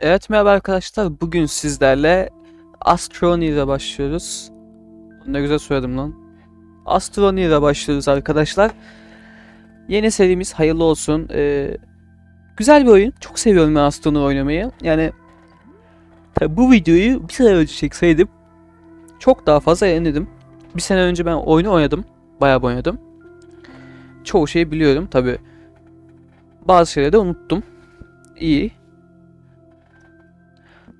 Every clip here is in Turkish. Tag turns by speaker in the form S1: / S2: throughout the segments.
S1: Evet merhaba arkadaşlar. Bugün sizlerle Astroneer'e başlıyoruz. Ne güzel söyledim lan. Astroneer'e başlıyoruz arkadaşlar. Yeni serimiz hayırlı olsun. Ee, güzel bir oyun. Çok seviyorum ben Astroneer oynamayı. Yani tabii bu videoyu bir sene önce çekseydim çok daha fazla eğlenirdim. Bir sene önce ben oyunu oynadım. Bayağı oynadım. Çoğu şeyi biliyorum tabi. Bazı şeyleri de unuttum. İyi.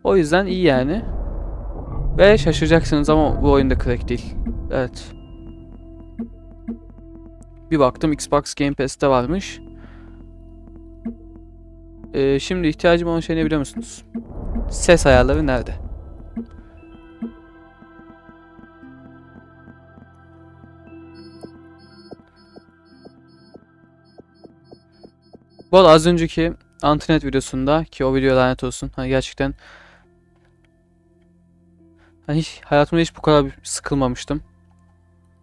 S1: O yüzden iyi yani. Ve şaşıracaksınız ama bu oyunda crack değil. Evet. Bir baktım Xbox Game Pass'te varmış. Ee, şimdi ihtiyacım olan şey ne biliyor musunuz? Ses ayarları nerede? Bu arada az önceki Antinet videosunda ki o video lanet olsun. Hani gerçekten hani hiç hayatımda hiç bu kadar sıkılmamıştım.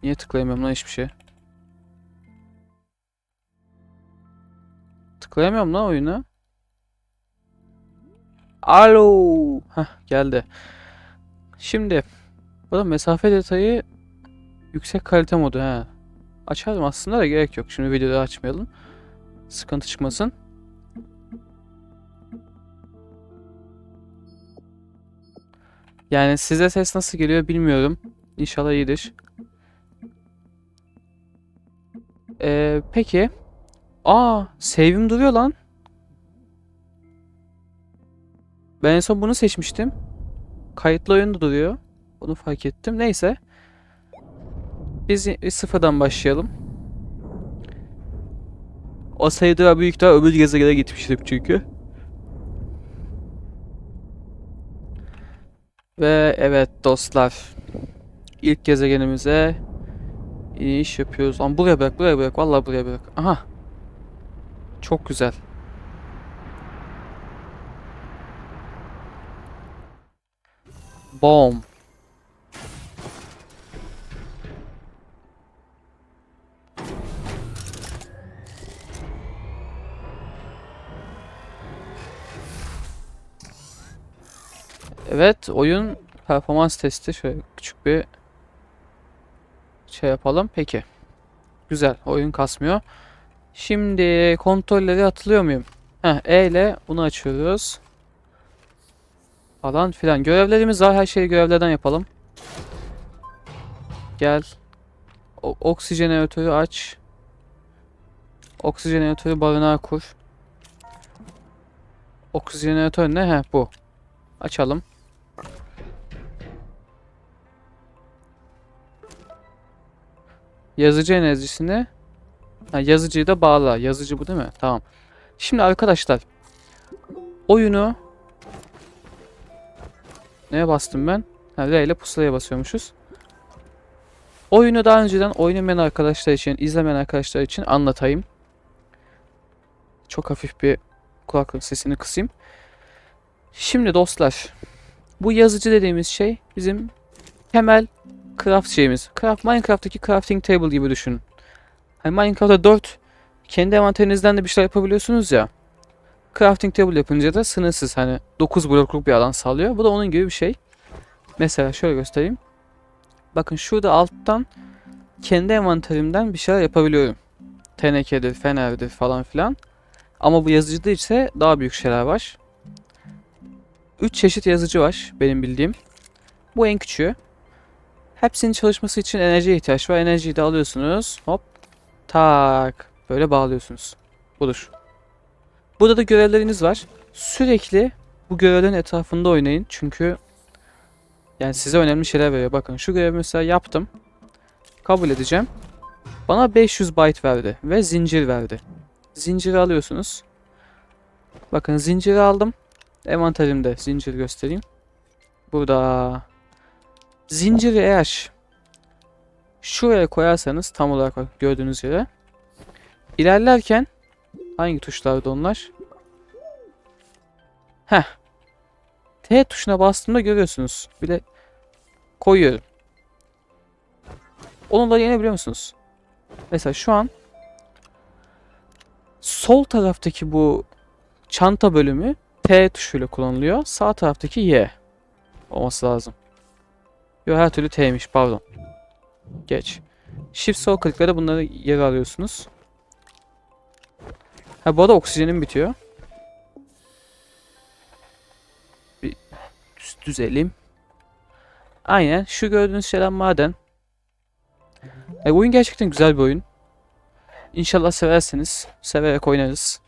S1: Niye tıklayamıyorum lan hiçbir şey? Tıklayamıyorum lan oyuna. Alo. Heh geldi. Şimdi burada mesafe detayı yüksek kalite modu ha. Açarım aslında da gerek yok. Şimdi videoda açmayalım. Sıkıntı çıkmasın. Yani size ses nasıl geliyor bilmiyorum. İnşallah iyidir. Ee, peki. Aa, save'im duruyor lan. Ben en son bunu seçmiştim. Kayıtlı oyun da duruyor. Onu fark ettim. Neyse. Biz y- sıfırdan başlayalım. O sayıda büyük daha öbür gezegene gitmiştim çünkü. Ve evet dostlar. ilk gezegenimize iniş yapıyoruz. Ama buraya bırak, buraya bırak. Vallahi buraya bırak. Aha. Çok güzel. Boom. Evet, oyun performans testi şöyle küçük bir şey yapalım. Peki. Güzel. Oyun kasmıyor. Şimdi kontrolleri atılıyor muyum? Heh, E ile bunu açıyoruz. Falan filan. Görevlerimiz var. Her şeyi görevlerden yapalım. Gel. O oksijeneratörü aç. Oksijeneratörü barınağa kur. Oksijeneratör ne? Heh bu. Açalım. Yazıcı enerjisini ha, yazıcıyı da bağla. Yazıcı bu değil mi? Tamam. Şimdi arkadaşlar oyunu neye bastım ben? Ha, R ile pusulaya basıyormuşuz. Oyunu daha önceden oynamayan arkadaşlar için, izlemeyen arkadaşlar için anlatayım. Çok hafif bir kulaklık sesini kısayım. Şimdi dostlar, bu yazıcı dediğimiz şey bizim temel craft şeyimiz. Craft, Minecraft'taki crafting table gibi düşünün. Hani Minecraft'ta 4 kendi envanterinizden de bir şeyler yapabiliyorsunuz ya. Crafting table yapınca da sınırsız hani 9 blokluk bir alan sağlıyor. Bu da onun gibi bir şey. Mesela şöyle göstereyim. Bakın şurada alttan kendi envanterimden bir şeyler yapabiliyorum. Tenekedir, fenerdir falan filan. Ama bu yazıcıda ise daha büyük şeyler var. 3 çeşit yazıcı var benim bildiğim. Bu en küçüğü. Hepsinin çalışması için enerjiye ihtiyaç var. Enerjiyi de alıyorsunuz. Hop. Tak. Böyle bağlıyorsunuz. Budur. Burada da görevleriniz var. Sürekli bu görevlerin etrafında oynayın. Çünkü yani size önemli şeyler veriyor. Bakın şu görevi mesela yaptım. Kabul edeceğim. Bana 500 byte verdi ve zincir verdi. Zinciri alıyorsunuz. Bakın zinciri aldım. Envanterimde zincir göstereyim. Burada zinciri eğer şuraya koyarsanız tam olarak gördüğünüz yere ilerlerken hangi tuşlarda onlar? Heh. T tuşuna bastığımda görüyorsunuz. Bile koyuyorum. Da yenebiliyor musunuz? Mesela şu an sol taraftaki bu çanta bölümü T tuşuyla kullanılıyor. Sağ taraftaki Y olması lazım. Yok her türlü T'ymiş pardon. Geç. Shift sol klikle bunları yere alıyorsunuz. Ha bu arada oksijenim bitiyor. Bir düz düzelim. Aynen şu gördüğünüz şeyler maden. E, oyun gerçekten güzel bir oyun. İnşallah severseniz severek oynarız.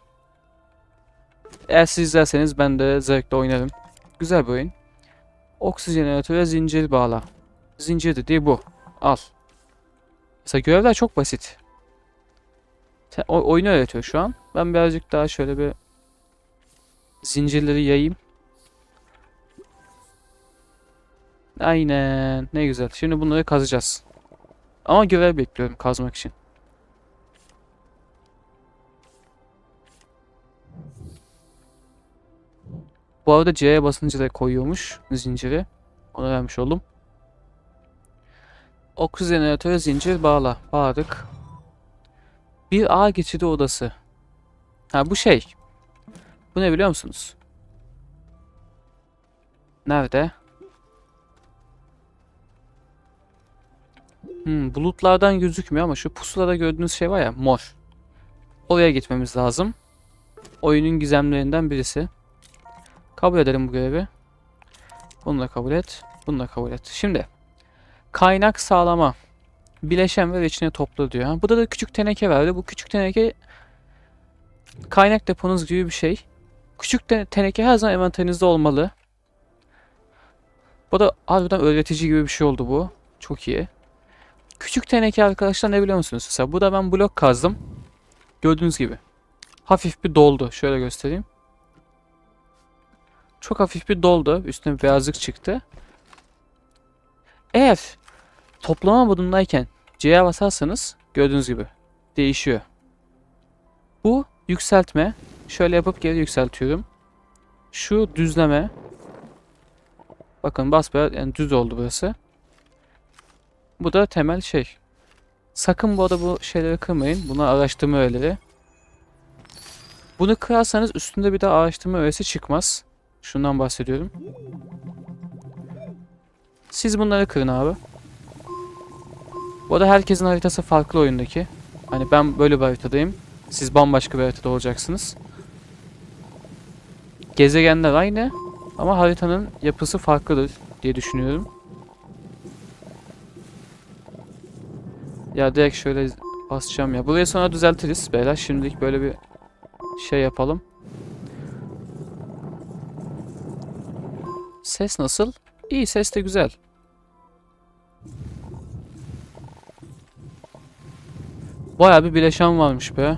S1: Eğer siz izlerseniz ben de zevkle oynarım. Güzel bir oyun. Oksijeneratöre zincir bağla. Zincir dediği bu. Al. Mesela görevler çok basit. Te- o- oyunu öğretiyor şu an. Ben birazcık daha şöyle bir zincirleri yayayım. Aynen. Ne güzel. Şimdi bunları kazacağız. Ama görev bekliyorum kazmak için. Bu arada C'ye basınca da koyuyormuş zinciri. Ona vermiş oldum. Oksijeneratöre zincir bağla. Bağladık. Bir A geçidi odası. Ha bu şey. Bu ne biliyor musunuz? Nerede? Hmm, bulutlardan gözükmüyor ama şu pusulada gördüğünüz şey var ya mor. Oraya gitmemiz lazım. Oyunun gizemlerinden birisi. Kabul edelim bu görevi. Bunu da kabul et. Bunu da kabul et. Şimdi kaynak sağlama. Bileşen ver içine topla diyor. Ha, burada da küçük teneke verdi. Bu küçük teneke kaynak deponuz gibi bir şey. Küçük te- teneke her zaman envanterinizde olmalı. Bu da harbiden öğretici gibi bir şey oldu bu. Çok iyi. Küçük teneke arkadaşlar ne biliyor musunuz? Mesela burada ben blok kazdım. Gördüğünüz gibi. Hafif bir doldu. Şöyle göstereyim. Çok hafif bir doldu. Üstüne bir beyazlık çıktı. Eğer toplama modundayken C'ye basarsanız gördüğünüz gibi değişiyor. Bu yükseltme. Şöyle yapıp geri yükseltiyorum. Şu düzleme. Bakın basbayağı yani düz oldu burası. Bu da temel şey. Sakın bu arada bu şeyleri kırmayın. Bunu araştırma öğeleri. Bunu kırarsanız üstünde bir daha araştırma öğesi çıkmaz. Şundan bahsediyorum. Siz bunları kırın abi. Bu arada herkesin haritası farklı oyundaki. Hani ben böyle bir haritadayım. Siz bambaşka bir haritada olacaksınız. Gezegenler aynı ama haritanın yapısı farklıdır diye düşünüyorum. Ya direkt şöyle basacağım ya. Burayı sonra düzeltiriz beyler. Şimdilik böyle bir şey yapalım. Ses nasıl? İyi ses de güzel. Bayağı bir bileşen varmış be.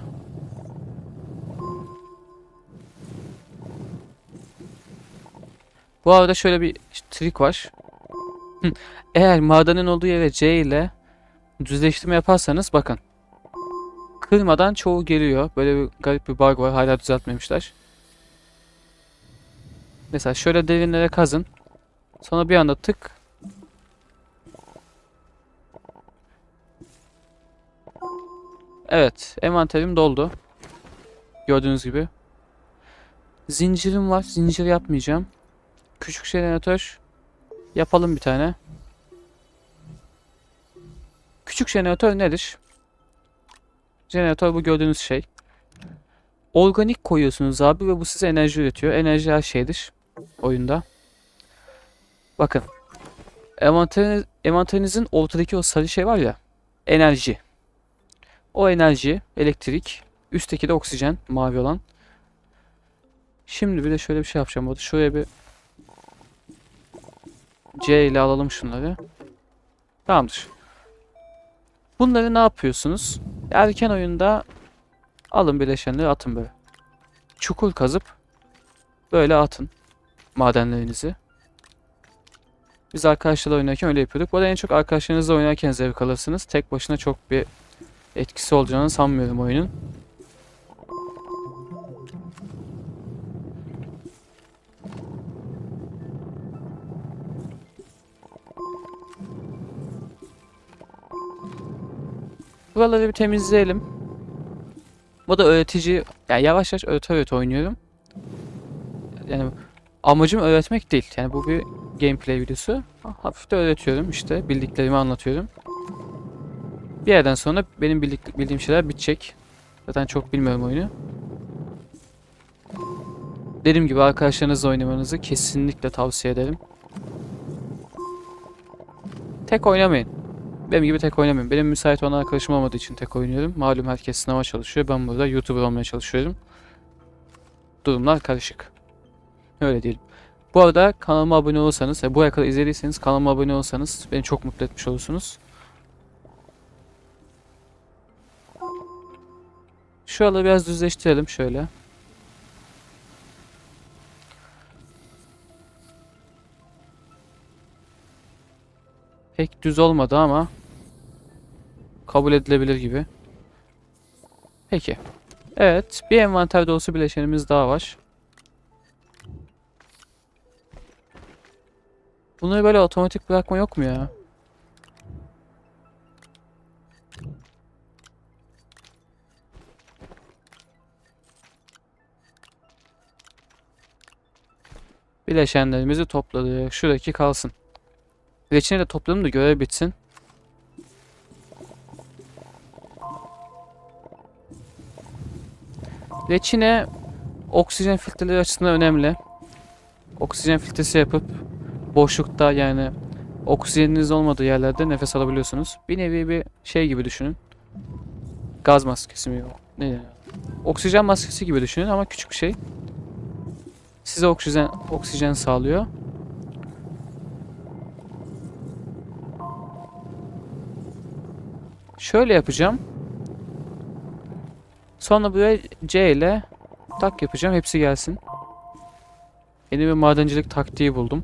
S1: Bu arada şöyle bir trik var. Eğer madenin olduğu yere C ile düzleştirme yaparsanız bakın. Kırmadan çoğu geliyor. Böyle bir garip bir bug var. Hala düzeltmemişler. Mesela şöyle derinlere kazın. Sonra bir anda tık. Evet, envanterim doldu. Gördüğünüz gibi. Zincirim var. Zincir yapmayacağım. Küçük jeneratör yapalım bir tane. Küçük jeneratör nedir? Jeneratör bu gördüğünüz şey. Organik koyuyorsunuz abi ve bu size enerji üretiyor. Enerji her şeydir oyunda. Bakın. Envanteriniz, envanterinizin ortadaki o sarı şey var ya. Enerji. O enerji, elektrik. Üstteki de oksijen, mavi olan. Şimdi bir de şöyle bir şey yapacağım. Burada şuraya bir C ile alalım şunları. Tamamdır. Bunları ne yapıyorsunuz? Erken oyunda alın bileşenleri atın böyle. Çukur kazıp böyle atın madenlerinizi. Biz arkadaşlarla oynarken öyle yapıyorduk. Bu arada en çok arkadaşlarınızla oynarken zevk alırsınız. Tek başına çok bir etkisi olacağını sanmıyorum oyunun. Buraları bir temizleyelim. Bu da öğretici. Yani yavaş yavaş öğrete öğrete oynuyorum. yani amacım öğretmek değil. Yani bu bir gameplay videosu. Hafif de öğretiyorum işte bildiklerimi anlatıyorum. Bir yerden sonra benim bildik, bildiğim şeyler bitecek. Zaten çok bilmiyorum oyunu. Dediğim gibi arkadaşlarınızla oynamanızı kesinlikle tavsiye ederim. Tek oynamayın. Benim gibi tek oynamayın. Benim müsait olan arkadaşım olmadığı için tek oynuyorum. Malum herkes sınava çalışıyor. Ben burada YouTuber olmaya çalışıyorum. Durumlar karışık. Öyle diyelim. Bu arada kanalıma abone olursanız, e, buraya kadar izlediyseniz kanalıma abone olursanız beni çok mutlu etmiş olursunuz. Şuraları biraz düzleştirelim şöyle. Pek düz olmadı ama kabul edilebilir gibi. Peki. Evet, bir envanter dolusu bileşenimiz daha var. Bunları böyle otomatik bırakma yok mu ya? Bileşenlerimizi topladık. Şuradaki kalsın. Reçine de topladım da görev bitsin. Reçine oksijen filtreleri açısından önemli. Oksijen filtresi yapıp boşlukta yani oksijeniniz olmadığı yerlerde nefes alabiliyorsunuz. Bir nevi bir şey gibi düşünün. Gaz maskesi mi? Ne? Oksijen maskesi gibi düşünün ama küçük bir şey. Size oksijen oksijen sağlıyor. Şöyle yapacağım. Sonra buraya C ile tak yapacağım. Hepsi gelsin. Yeni bir madencilik taktiği buldum.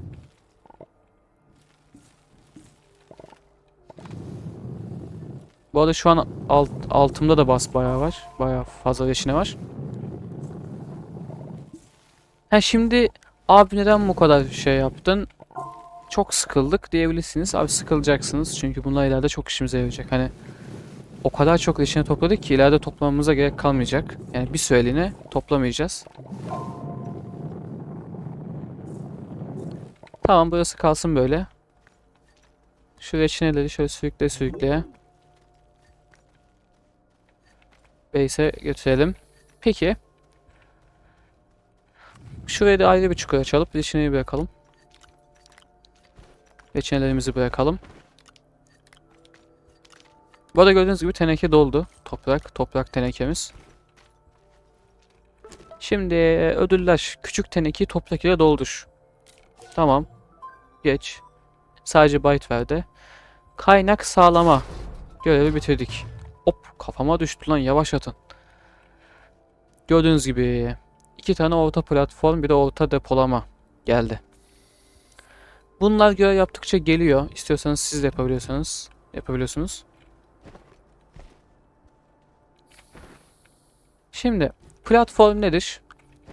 S1: Bu arada şu an alt, altımda da bas bayağı var. Bayağı fazla reçine var. Ha şimdi abi neden bu kadar şey yaptın? Çok sıkıldık diyebilirsiniz. Abi sıkılacaksınız çünkü bunlar ileride çok işimize yarayacak. Hani o kadar çok reçine topladık ki ileride toplamamıza gerek kalmayacak. Yani bir süreliğine toplamayacağız. Tamam burası kalsın böyle. Şu reçineleri şöyle sürükle sürükleye. Base'e götürelim. Peki. Şuraya da ayrı bir çukur açalım. Reçineyi bırakalım. Reçinelerimizi bırakalım. Bu arada gördüğünüz gibi teneke doldu. Toprak, toprak tenekemiz. Şimdi ödüller. Küçük tenekeyi toprak ile doldur. Tamam. Geç. Sadece byte verdi. Kaynak sağlama. Görevi bitirdik. Hop kafama düştü lan yavaş atın. Gördüğünüz gibi iki tane orta platform bir de orta depolama geldi. Bunlar görev yaptıkça geliyor. İstiyorsanız siz de yapabiliyorsanız yapabiliyorsunuz. Şimdi platform nedir?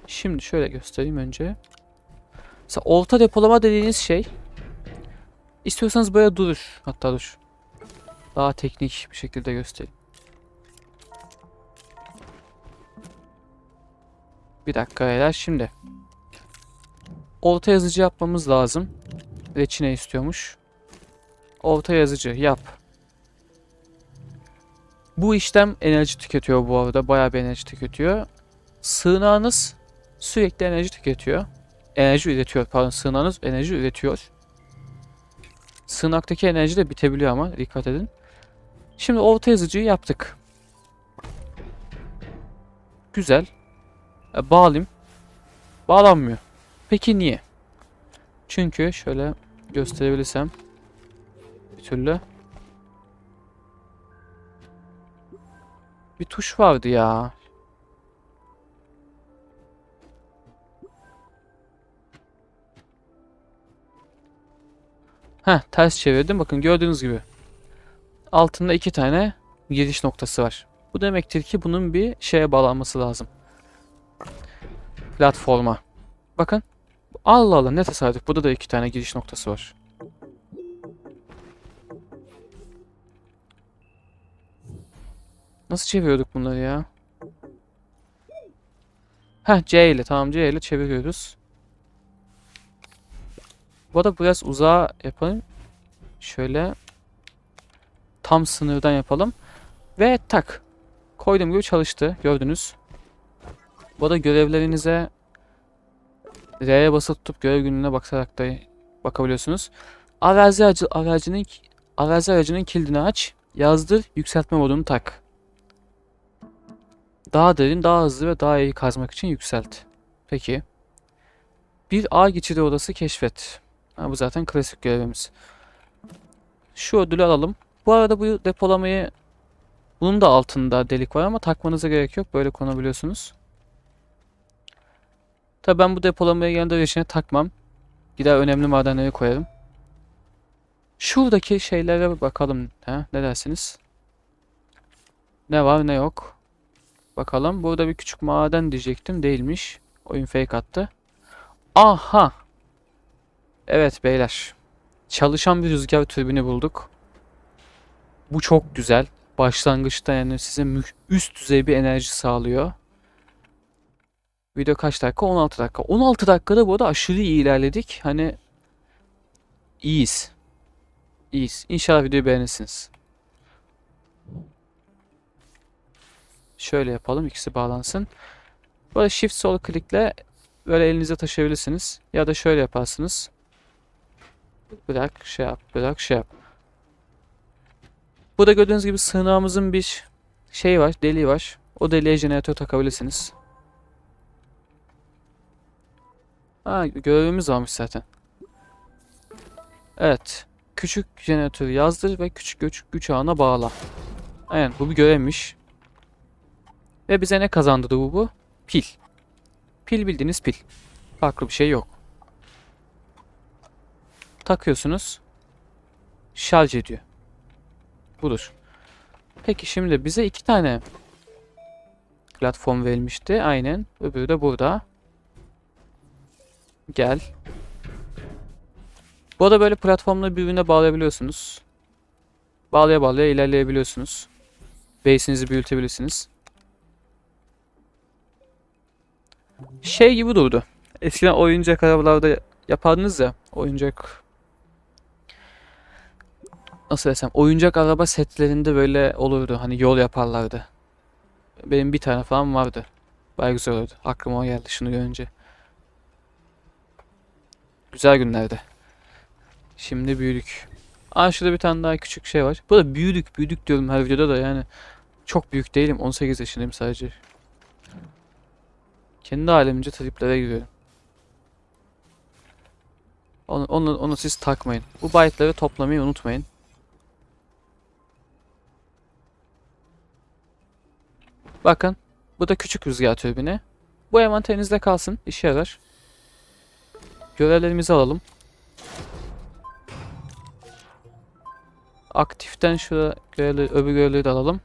S1: Şimdi şöyle göstereyim önce. Mesela orta depolama dediğiniz şey istiyorsanız böyle durur. Hatta dur. Daha teknik bir şekilde göstereyim. Bir dakika beyler şimdi. Orta yazıcı yapmamız lazım. Reçine istiyormuş. Orta yazıcı yap. Bu işlem enerji tüketiyor bu arada. Bayağı bir enerji tüketiyor. Sığınağınız sürekli enerji tüketiyor. Enerji üretiyor. Pardon sığınağınız enerji üretiyor. Sığınaktaki enerji de bitebiliyor ama dikkat edin. Şimdi orta yazıcıyı yaptık. Güzel. E, bağlayayım. Bağlanmıyor. Peki niye? Çünkü şöyle gösterebilirsem bir türlü bir tuş vardı ya. Heh ters çevirdim. Bakın gördüğünüz gibi. Altında iki tane giriş noktası var. Bu demektir ki bunun bir şeye bağlanması lazım. Platforma. Bakın. Allah Allah ne tesadüf. Burada da iki tane giriş noktası var. Nasıl çeviriyorduk bunları ya? Heh C ile tamam C ile çeviriyoruz. Bu arada biraz uzağa yapalım. Şöyle tam sınırdan yapalım. Ve tak. Koyduğum gibi çalıştı. Gördünüz. Bu arada görevlerinize R'ye basılı tutup görev gününe bakarak da bakabiliyorsunuz. Arazi, aracı, aracının, arazi aracının kilidini aç. Yazdır. Yükseltme modunu tak. Daha derin, daha hızlı ve daha iyi kazmak için yükselt. Peki. Bir ağ geçidi odası keşfet. Ha, bu zaten klasik görevimiz. Şu ödülü alalım. Bu arada bu depolamayı bunun da altında delik var ama takmanıza gerek yok. Böyle konabiliyorsunuz. Tabii ben bu depolamayı yanında içine takmam. Gider önemli madenleri koyarım. Şuradaki şeylere bakalım. Ha, ne dersiniz? Ne var ne yok. Bakalım. Burada bir küçük maden diyecektim. Değilmiş. Oyun fake attı. Aha! Evet beyler. Çalışan bir rüzgar türbini bulduk. Bu çok güzel. Başlangıçta yani size üst düzey bir enerji sağlıyor. Video kaç dakika? 16 dakika. 16 dakikada bu arada aşırı iyi ilerledik. Hani iyiyiz. İyiyiz. İnşallah videoyu beğenirsiniz. Şöyle yapalım. ikisi bağlansın. Böyle shift sol klikle böyle elinize taşıyabilirsiniz. Ya da şöyle yaparsınız. Bırak şey yap. Bırak şey yap. Burada gördüğünüz gibi sığınağımızın bir şey var. Deliği var. O deliğe jeneratör takabilirsiniz. Ha görevimiz varmış zaten. Evet. Küçük jeneratörü yazdır ve küçük güç, güç ağına bağla. Aynen bu bir görevmiş. Ve bize ne kazandırdı bu bu? Pil. Pil bildiğiniz pil. Farklı bir şey yok. Takıyorsunuz. Şarj ediyor. Budur. Peki şimdi bize iki tane platform verilmişti. Aynen. Öbürü de burada. Gel. Bu arada böyle platformları birbirine bağlayabiliyorsunuz. Bağlaya bağlaya ilerleyebiliyorsunuz. Base'inizi büyütebilirsiniz. Şey gibi durdu. Eskiden oyuncak arabalarda yapardınız ya. Oyuncak nasıl desem oyuncak araba setlerinde böyle olurdu. Hani yol yaparlardı. Benim bir tane falan vardı. Bayağı güzel olurdu. Aklıma o geldi şunu görünce. Güzel günlerdi. Şimdi büyüdük. Aa şurada bir tane daha küçük şey var. Bu da büyüdük büyüdük diyorum her videoda da yani. Çok büyük değilim. 18 yaşındayım sadece. Kendi halimce triplere giriyorum. Onu, onu, onu siz takmayın. Bu byte'ları toplamayı unutmayın. Bakın. Bu da küçük rüzgar türbini. Bu envanterinizde kalsın. işe yarar. Görevlerimizi alalım. Aktiften şurada görevleri, öbür görevleri de alalım.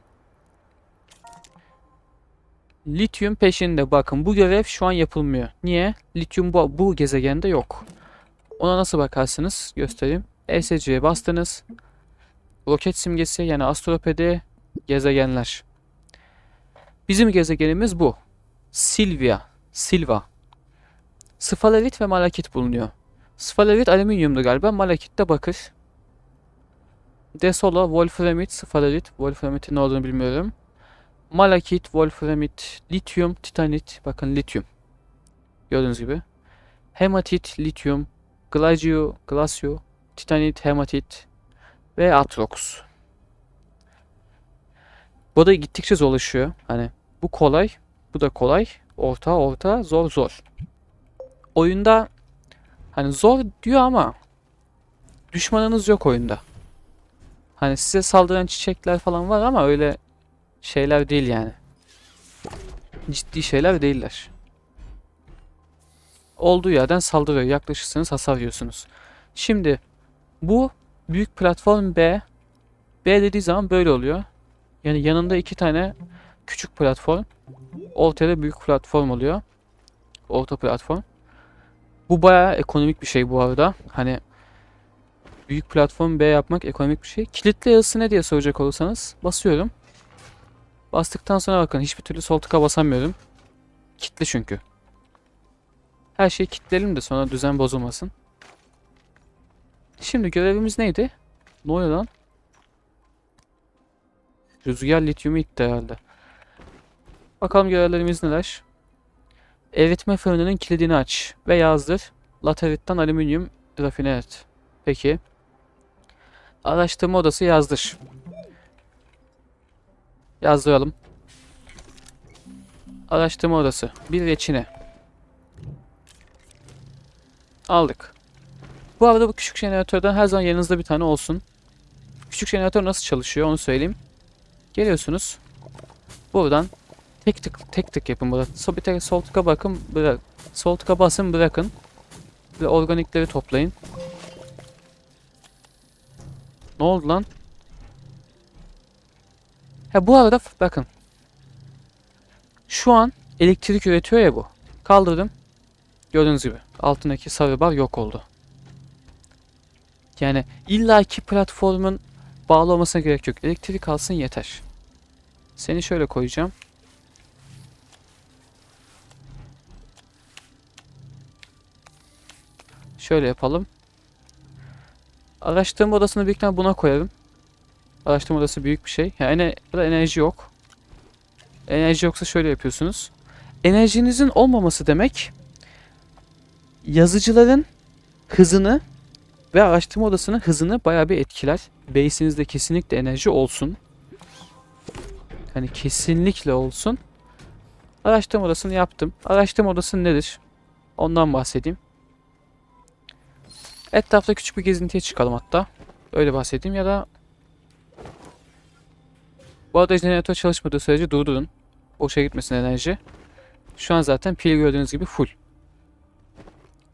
S1: Lityum peşinde. Bakın bu görev şu an yapılmıyor. Niye? Lityum bu, bu gezegende yok. Ona nasıl bakarsınız? Göstereyim. ESC'ye bastınız. Roket simgesi yani astropedi gezegenler. Bizim gezegenimiz bu. Silvia. Silva. Sfalerit ve malakit bulunuyor. Sfalerit alüminyumdu galiba. Malakit de bakır. Desolo, Wolframit, Sfalerit. Wolframit'in ne olduğunu bilmiyorum. Malakit, Wolframit, lityum, titanit. Bakın lityum. Gördüğünüz gibi. Hematit, lityum, glacio, glacio, titanit, hematit ve atrox. Bu da gittikçe zorlaşıyor. Hani bu kolay, bu da kolay. Orta, orta, zor, zor. Oyunda hani zor diyor ama düşmanınız yok oyunda. Hani size saldıran çiçekler falan var ama öyle şeyler değil yani. Ciddi şeyler değiller. Olduğu yerden saldırıyor. Yaklaşırsanız hasar yiyorsunuz. Şimdi bu büyük platform B. B dediği zaman böyle oluyor. Yani yanında iki tane küçük platform. Ortada büyük platform oluyor. Orta platform. Bu bayağı ekonomik bir şey bu arada. Hani büyük platform B yapmak ekonomik bir şey. Kilitli yazısı ne diye soracak olursanız basıyorum. Bastıktan sonra bakın hiçbir türlü sol tıka basamıyorum. Kitli çünkü. Her şeyi kilitleyelim de sonra düzen bozulmasın. Şimdi görevimiz neydi? Ne oluyor lan? Rüzgar lityumu itti herhalde. Bakalım görevlerimiz neler? Eritme fırınının kilidini aç ve yazdır. Lateritten alüminyum rafine et. Peki. Araştırma odası yazdır. Yazdıralım. Araştırma odası. Bir reçine. Aldık. Bu arada bu küçük jeneratörden her zaman yanınızda bir tane olsun. Küçük jeneratör nasıl çalışıyor onu söyleyeyim. Geliyorsunuz. Buradan tek tık tek tık yapın burada. So, bir tek sol bakın bırak. Sol tıka basın bırakın. Ve organikleri toplayın. Ne oldu lan? Ha bu arada bakın. Şu an elektrik üretiyor ya bu. Kaldırdım. Gördüğünüz gibi altındaki sarı bar yok oldu. Yani illaki platformun bağlı olmasına gerek yok. Elektrik alsın yeter. Seni şöyle koyacağım. Şöyle yapalım. Araştırma odasını büyük buna koyarım. Araştırma odası büyük bir şey. Yani enerji yok. Enerji yoksa şöyle yapıyorsunuz. Enerjinizin olmaması demek yazıcıların hızını ve araştırma odasının hızını bayağı bir etkiler. Base'inizde kesinlikle enerji olsun. Hani kesinlikle olsun. Araştırma odasını yaptım. Araştırma odası nedir? Ondan bahsedeyim. Etrafta küçük bir gezintiye çıkalım hatta. Öyle bahsedeyim ya da bu arada jeneratör çalışmadığı sürece durdurun. Boşa gitmesin enerji. Şu an zaten pil gördüğünüz gibi full.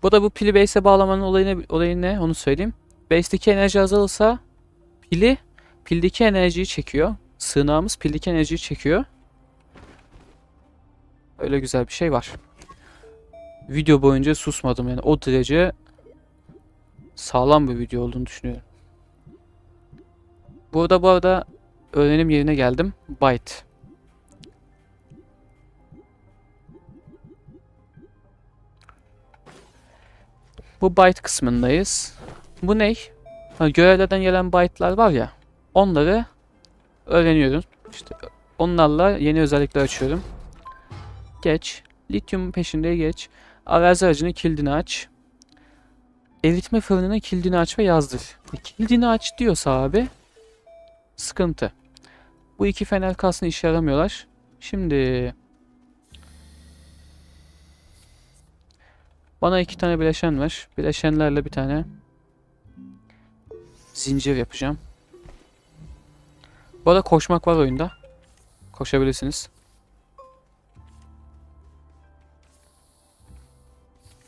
S1: Bu da bu pili base'e bağlamanın olayı ne, olayı ne onu söyleyeyim. Base'deki enerji azalırsa pili pildeki enerjiyi çekiyor. Sığınağımız pildeki enerjiyi çekiyor. Öyle güzel bir şey var. Video boyunca susmadım yani o derece sağlam bir video olduğunu düşünüyorum. Burada bu arada öğrenim yerine geldim. Byte. Bu byte kısmındayız. Bu ne? Ha, görevlerden gelen byte'lar var ya. Onları öğreniyorum. İşte onlarla yeni özellikler açıyorum. Geç. Lityum peşinde geç. Arazi aracının kilidini aç. Eritme fırınının kilidini aç ve yazdır. E, kilidini aç diyorsa abi sıkıntı. Bu iki fener kalsın işe yaramıyorlar. Şimdi bana iki tane bileşen ver. Bileşenlerle bir tane zincir yapacağım. Bu arada koşmak var oyunda. Koşabilirsiniz.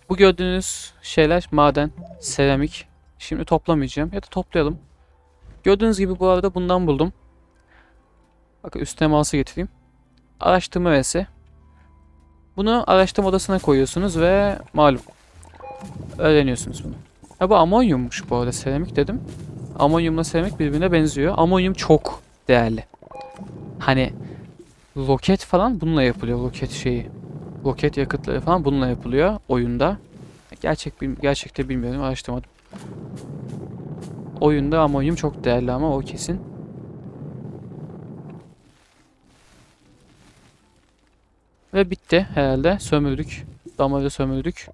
S1: Bu gördüğünüz şeyler maden, seramik. Şimdi toplamayacağım ya da toplayalım. Gördüğünüz gibi bu arada bundan buldum. Bakın üstüne mouse'u getireyim. Araştırma vesi. Bunu araştırma odasına koyuyorsunuz ve malum öğreniyorsunuz bunu. Ha bu amonyummuş bu arada seramik dedim. Amonyumla seramik birbirine benziyor. Amonyum çok değerli. Hani roket falan bununla yapılıyor roket şeyi. Roket yakıtları falan bununla yapılıyor oyunda. Gerçek bil- gerçekte bilmiyorum araştırmadım. Oyunda amonyum çok değerli ama o kesin. Ve bitti herhalde. Sömürdük. Damarı sömürdük.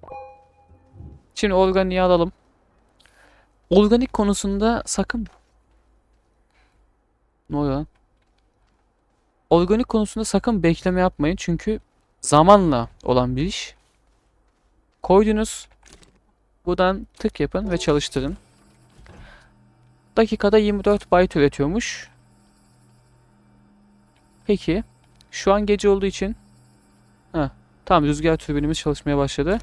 S1: Şimdi organiği alalım. Organik konusunda sakın... Ne oluyor lan? Organik konusunda sakın bekleme yapmayın. Çünkü zamanla olan bir iş. Koydunuz. Buradan tık yapın ve çalıştırın. Dakikada 24 byte üretiyormuş. Peki. Şu an gece olduğu için Heh, tamam rüzgar türbinimiz çalışmaya başladı.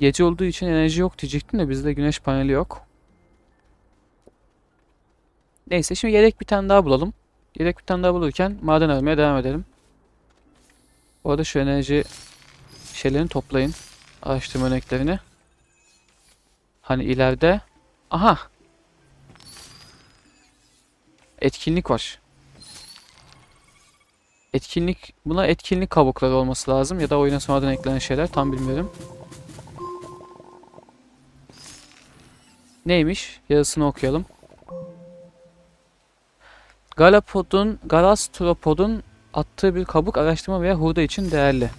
S1: Gece olduğu için enerji yok diyecektim de bizde güneş paneli yok. Neyse şimdi yedek bir tane daha bulalım. Yedek bir tane daha bulurken maden aramaya devam edelim. Bu arada şu enerji şeylerini toplayın. Araştırma örneklerini. Hani ileride. Aha. Etkinlik var. Etkinlik, buna etkinlik kabukları olması lazım ya da oyuna sonradan eklenen şeyler tam bilmiyorum. Neymiş? Yazısını okuyalım. Galapod'un, Galastropod'un attığı bir kabuk araştırma veya hurda için değerli.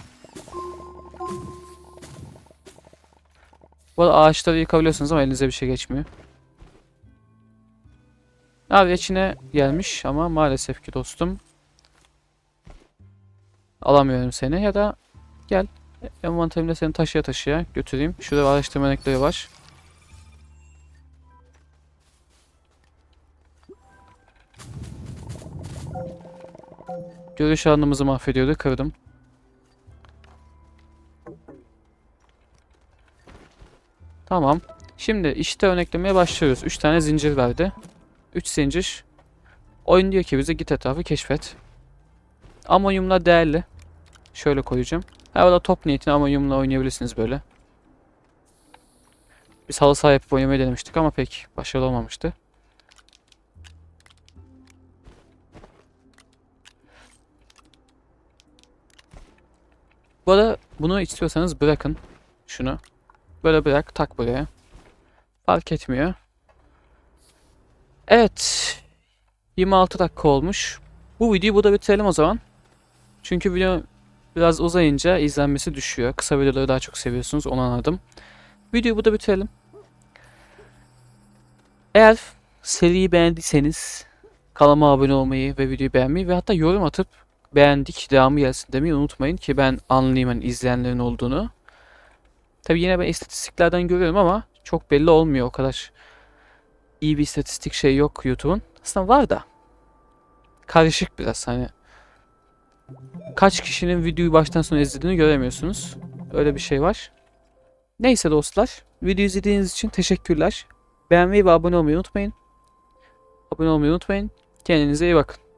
S1: Bu arada ağaçları yıkabiliyorsunuz ama elinize bir şey geçmiyor. Abi içine gelmiş ama maalesef ki dostum. Alamıyorum seni ya da gel envanterimde seni taşıya taşıya götüreyim. Şurada araştırma örnekleri var. Görüş alanımızı mahvediyordu. Kırdım. Tamam. Şimdi işte örneklemeye başlıyoruz. 3 tane zincir verdi. 3 zincir. Oyun diyor ki bize git etrafı keşfet. Amonyumlar değerli. Şöyle koyacağım. Da top niyetine amonyumla oynayabilirsiniz böyle. Biz halı saha yapıp oynamayı denemiştik ama pek başarılı olmamıştı. Bu arada bunu istiyorsanız bırakın. Şunu. Böyle bırak tak buraya. Fark etmiyor. Evet. 26 dakika olmuş. Bu videoyu burada bitirelim o zaman. Çünkü video biraz uzayınca izlenmesi düşüyor. Kısa videoları daha çok seviyorsunuz onu anladım. Videoyu burada bitirelim. Eğer seriyi beğendiyseniz kanalıma abone olmayı ve videoyu beğenmeyi ve hatta yorum atıp beğendik devamı gelsin demeyi unutmayın ki ben anlayayım hani izleyenlerin olduğunu. Tabi yine ben istatistiklerden görüyorum ama çok belli olmuyor o kadar iyi bir istatistik şey yok YouTube'un. Aslında var da karışık biraz hani kaç kişinin videoyu baştan sona izlediğini göremiyorsunuz. Öyle bir şey var. Neyse dostlar, video izlediğiniz için teşekkürler. Beğenmeyi ve abone olmayı unutmayın. Abone olmayı unutmayın. Kendinize iyi bakın.